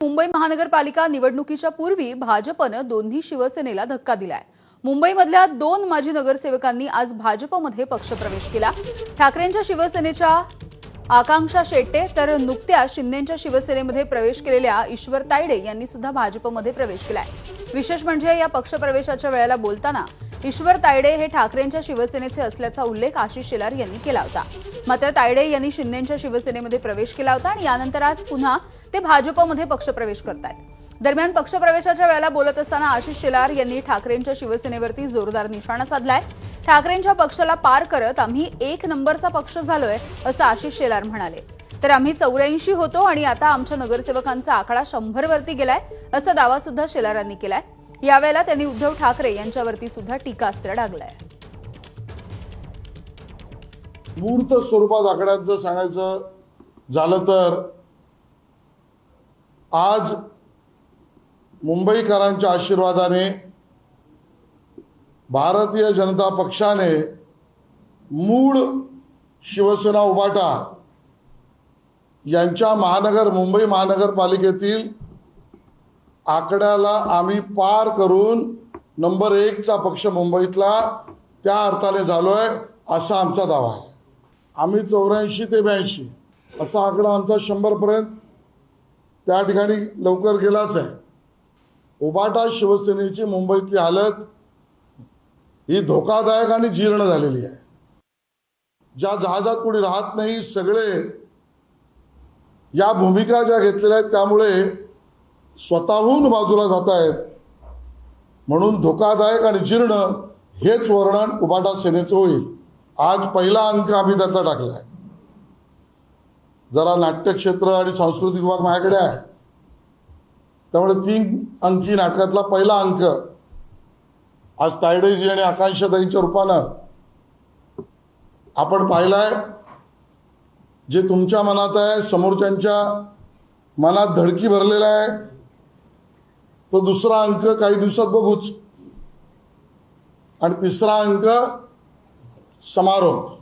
मुंबई महानगरपालिका निवडणुकीच्या पूर्वी भाजपनं दोन्ही शिवसेनेला धक्का दिलाय. मुंबईमधल्या दोन माजी नगरसेवकांनी आज भाजपमध्ये पक्षप्रवेश केला. ठाकरेंच्या शिवसेनेच्या आकांक्षा शेट्टे तर नुकत्याच शिंदेच्या शिवसेनेमध्ये प्रवेश केलेल्या ईश्वर तायडे यांनी सुद्धा भाजपमध्ये प्रवेश केलाय. विशेष म्हणजे या पक्षप्रवेशाच्या वेळेला बोलताना ईश्वर तायडे हे ठाकरेंच्या शिवसेनेचे असल्याचा उल्लेख आशिष शेलार यांनी केला होता. मात्र तायडे यांनी शिंदेच्या शिवसेनेमध्ये प्रवेश केला होता आणि यानंतर आज पुन्हा ते भाजपमध्ये पक्षप्रवेश करतायत. दरम्यान पक्षप्रवेशाच्या वेळेला बोलत असताना आशिष शेलार यांनी ठाकरेंच्या शिवसेनेवरती जोरदार निशाणा साधलाय. ठाकरेंच्या पक्षाला पार करत आम्ही एक नंबरचा पक्ष झालोय असं आशिष शेलार म्हणाले. तर आम्ही चौऱ्याऐंशी होतो आणि आता आमच्या नगरसेवकांचा आकडा शंभर वरती गेलाय असा दावा सुद्धा शेलारांनी केलाय. यावेळेला त्यांनी उद्धव ठाकरे यांच्यावरती सुद्धा टीकास्त्र डागलंय. मूर्त स्वरूपात आकड्यांचं सांगायचं झालं तर आज मुंबईकरांच्या आशीर्वादाने भारतीय जनता पक्षाने मूळ शिवसेना उबाटा यांच्या महानगर मुंबई महानगरपालिकेतील आकड्याला आम्ही पार करून नंबर एकचा पक्ष मुंबईतला त्या अर्थाने झालोय असा आमचा दावा आहे. आम्ही चौऱ्याऐंशी ते ब्याऐंशी असा आकडा आमचा शंभरपर्यंत त्या ठिकाणी लवकर गेलाच आहे. उबाटा शिवसेनेची मुंबईतली हालत ही धोकादायक आणि जीर्ण झालेली आहे. ज्या जहाजात कोणी राहत नाही सगळे या भूमिका ज्या घेतलेल्या आहेत त्यामुळे स्वतःहून बाजूला जात आहेत. म्हणून धोकादायक आणि जीर्ण हेच वर्णन उबाटा सेनेचं होईल. आज पहिला अंक आम्ही त्यातला टाकला आहे जरा नाट्यक्षेत्र आणि सांस्कृतिक विभाग माझ्याकडे आहे. त्यामुळे तीन अंकी नाटकातला पहिला अंक आज तायडेजी आणि आकांक्षाताईंच्या रूपानं आपण पाहिलाय. जे तुमच्या मनात आहे समोरच्यांच्या मनात धडकी भरलेला आहे. तो दुसरा अंक काही दिवसात बघूच. आणि तिसरा अंक समारोह।